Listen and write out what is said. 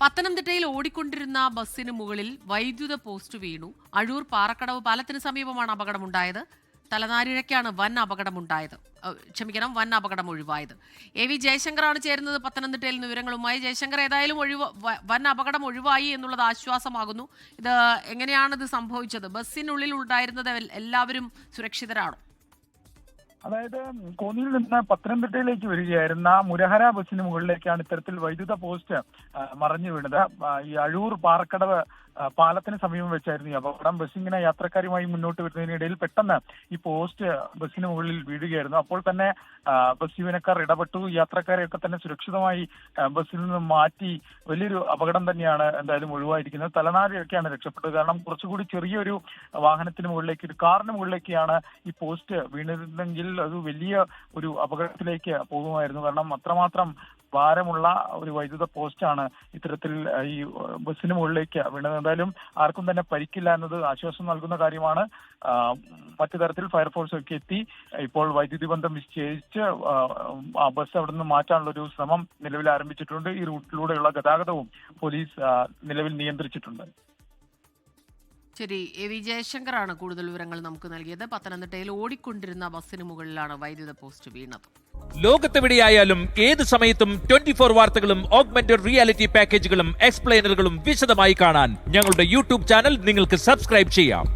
പത്തനംതിട്ടയിൽ ഓടിക്കൊണ്ടിരുന്ന ബസ്സിന് മുകളിൽ വൈദ്യുത പോസ്റ്റ് വീണു. അഴൂർ പാറക്കടവ് പാലത്തിന് സമീപമാണ് അപകടമുണ്ടായത്. തലനാരിഴയ്ക്കാണ് വൻ അപകടമുണ്ടായത്. ക്ഷമിക്കണം വൻ അപകടം ഒഴിവായത് എ വി ജയശങ്കറാണ് ചേരുന്നത് പത്തനംതിട്ടയിൽ നിന്ന് വിവരങ്ങളുമായി. ജയശങ്കർ ഏതായാലും ഒഴിവ് വൻ അപകടം ഒഴിവായി എന്നുള്ളത് ആശ്വാസമാകുന്നു. ഇത് എങ്ങനെയാണ് ഇത് സംഭവിച്ചത്? ബസ്സിനുള്ളിൽ ഉണ്ടായിരുന്നത് എല്ലാവരും സുരക്ഷിതരാണോ? അതായത് കോന്നിയിൽ നിന്ന് പത്തനംതിട്ടയിലേക്ക് വരികയായിരുന്ന മുരഹര ബസ്സിന് മുകളിലേക്കാണ് ഇത്തരത്തിൽ വൈദ്യുത പോസ്റ്റ് മറിഞ്ഞു വീണത്. ഈ അഴൂർ പാറക്കടവ് പാലത്തിന് സമീപം വെച്ചായിരുന്നു ഈ അപകടം. ബസ് ഇങ്ങനെ യാത്രക്കാരുമായി മുന്നോട്ട് വരുന്നതിനിടയിൽ പെട്ടെന്ന് ഈ പോസ്റ്റ് ബസ്സിന് മുകളിൽ വീഴുകയായിരുന്നു. അപ്പോൾ തന്നെ ബസ് ജീവനക്കാർ ഇടപെട്ടു. യാത്രക്കാരെയൊക്കെ തന്നെ സുരക്ഷിതമായി ബസ്സിൽ നിന്ന് മാറ്റി വലിയൊരു അപകടം തന്നെയാണ് എന്തായാലും ഒഴിവായിരിക്കുന്നത്. തലനാരിയൊക്കെയാണ് രക്ഷപ്പെട്ടത്. കാരണം കുറച്ചുകൂടി ചെറിയൊരു വാഹനത്തിന് മുകളിലേക്ക് ഒരു കാറിന് മുകളിലേക്കാണ് ഈ പോസ്റ്റ് വീണിരുന്നെങ്കിൽ അത് വലിയ ഒരു അപകടത്തിലേക്ക് പോകുമായിരുന്നു. കാരണം അത്രമാത്രം ഭാരമുള്ള ഒരു വൈദ്യുത പോസ്റ്റാണ് ഇത്തരത്തിൽ ഈ ബസ്സിന് മുകളിലേക്ക് വീണത്. എന്തായാലും ആർക്കും തന്നെ പരിക്കില്ല എന്നത് ആശ്വാസം നൽകുന്ന കാര്യമാണ്. മറ്റു തരത്തിൽ ഫയർഫോഴ്സ് ഒക്കെ എത്തി. ഇപ്പോൾ വൈദ്യുതി ബന്ധം ആ, ആ ബസ് അവിടെ നിന്ന് മാറ്റാനുള്ള ഒരു ശ്രമം നിലവിൽ ആരംഭിച്ചിട്ടുണ്ട്. ഈ റൂട്ടിലൂടെയുള്ള ഗതാഗതവും പോലീസ് നിലവിൽ നിയന്ത്രിച്ചിട്ടുണ്ട്. ശരി എ വി ജയശങ്കറാണ് കൂടുതൽ വിവരങ്ങൾ നമുക്ക് നൽകിയത്. പത്തനംതിട്ടയിൽ ഓടിക്കൊണ്ടിരുന്ന ബസ്സിന് മുകളിലാണ് വൈദ്യുത പോസ്റ്റ് വീണത്. ലോകത്തെവിടെയായാലും ഏത് സമയത്തും ട്വന്റി ഫോർ വാർത്തകളും ഓഗ്മെന്റഡ് റിയാലിറ്റി പാക്കേജുകളും എക്സ്പ്ലെയിനറുകളും വിശദമായി കാണാൻ ഞങ്ങളുടെ യൂട്യൂബ് ചാനൽ നിങ്ങൾക്ക് സബ്സ്ക്രൈബ് ചെയ്യാം.